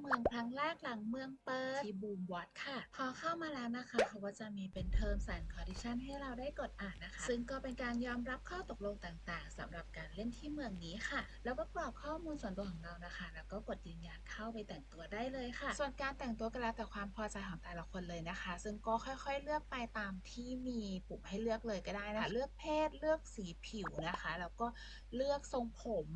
เมืองครั้งแรกหลังเมืองเปิดที่บูมวัดค่ะ พอเข้ามาแล้วนะคะเขาก็จะมีเป็น Terms and Condition ให้เราได้กดอ่านนะคะ ซึ่งก็เป็นการยอมรับข้อตกลงต่างๆสำหรับการเล่นที่เมืองนี้ค่ะ แล้วก็กรอกข้อมูลส่วนตัวของเรานะคะ แล้วก็กดยืนยันเข้าไปแต่งตัวได้เลยค่ะ ส่วนการแต่งตัวก็แล้วแต่ความพอใจของแต่ละคนเลยนะคะ ซึ่งก็ค่อยๆเลือกไปตามที่มีปุ่มให้เลือกเลยก็ได้นะคะเลือกเพศเลือกสีผิวนะคะ แล้วก็เลือกทรงผม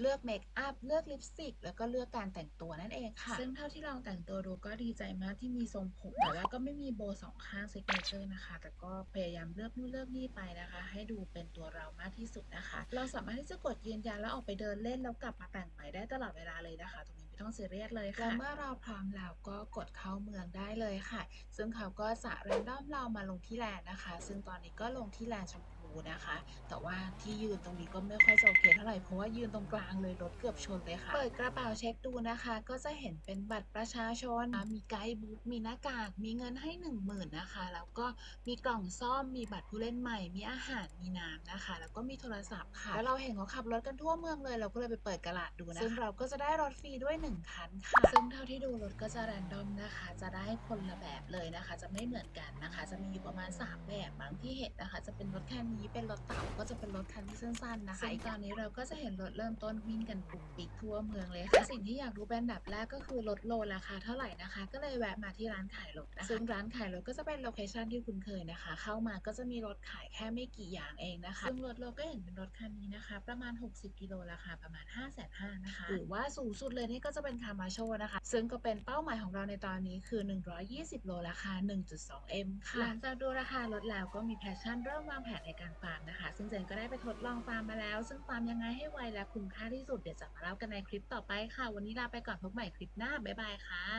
เลือกเมคอัพเลือกลิปสติกแล้วก็เลือกการแต่งตัวนั่นเองค่ะซึ่งเท่าที่ลองแต่งตัวดูก็ดีใจมากที่มีทรงผมแต่ว่าก็ไม่มีโบว์สองข้างซิกเนเจอร์นะคะ แต่ก็พยายามเลือกนู่นเลือกนี่ไปนะคะ ให้ดูเป็นตัวเรามากที่สุดนะคะ เราสามารถที่จะกดยืนยันแล้วออกไปเดินเล่นแล้วกลับมาแต่งใหม่ได้ตลอดเวลาเลยนะคะ ตรงนี้ไม่ต้องซีเรียสเลยค่ะและเมื่อเราพร้อมแล้วก็กดเข้าเมืองได้เลยค่ะ ซึ่งเขาก็จะเรนดอมเรามาลงที่แลนด์นะคะ ซึ่งตอนนี้ก็ลงที่แลนด์ชมพู นะคะ แต่ว่าที่ยืนตรงนี้ก็ไม่ค่อยจะโอเคเท่าไหร่เพราะว่ายืนตรงกลางเลยรถเกือบชนเลยค่ะ เปิดกระเป๋าเช็คดูนะคะ ก็จะเห็นเป็นบัตรประชาชน มีไกด์บุ๊กมีหน้ากาก มีเงินให้ 1 0,000นะคะ แล้วก็มีกล่องซ่อม มีบัตรผู้เล่นใหม่ มีอาหาร มีน้ำนะคะ แล้วก็มีโทรศัพท์ค่ะ แล้วเราเห็นเขาขับรถกันทั่วเมืองเลย เราก็เลยไปเปิดกระดาษดูนะคะซึ่งเราก็จะได้รถฟรีด้วย 1 คันค่ะ ซึ่งเท่าที่ดูรถก็จะแรนดอมนะคะ จะได้คนละแบบเลยนะคะ จะไม่เหมือนกันนะคะ จะมีอยู่ประมาณ 3 แบบบางที่เห็นนะคะ จะเป็นรถแคันนี้เป็นรถเต่าก็จะเป็นรถคันที่สั้นๆนะคะซึ่งตอนนี้เราก็จะเห็นรถเริ่มต้นวิ่งกันปุกปิกทั่วเมืองเลยค่ะสิ่งที่อยากรู้เป็นอันดับแรกก็คือรถโลราคาเท่าไหร่นะคะ ก็เลยแวะมาที่ร้านขายรถนะคะซึ่งร้านขายรถก็จะเป็นโลเคชันที่คุ้นเคยนะคะ เข้ามาก็จะมีรถขายแค่ไม่กี่อย่างเองนะคะ ซึ่งรถเราก็เห็นเป็นรถคันนี้นะคะ ประมาณ 60 กิโลราคาประมาณ 5 5 0 0 0นะคะ หรือว่าสูงสุดเลยนี่ก็จะเป็นคามาโชนะคะ ซึ่งก็เป็นเป้าหมายของเราในตอนนี้คือ 120 โลราคา 1.2M ค่ะหลังจากดูราคารถแล้วก็มีแพชชั่นเริ่มวางแผนในการฟาร์มนะคะ ซึ่งเจนก็ได้ไปทดลองฟาร์มมาแล้ว ซึ่งฟาร์มยังไงให้ไวและคุ้มค่าที่สุดเดี๋ยวจะมาเล่ากันในคลิปต่อไปค่ะ วันนี้ลาไปก่อนพบใหม่คลิปหน้าบ๊ายบายค่ะ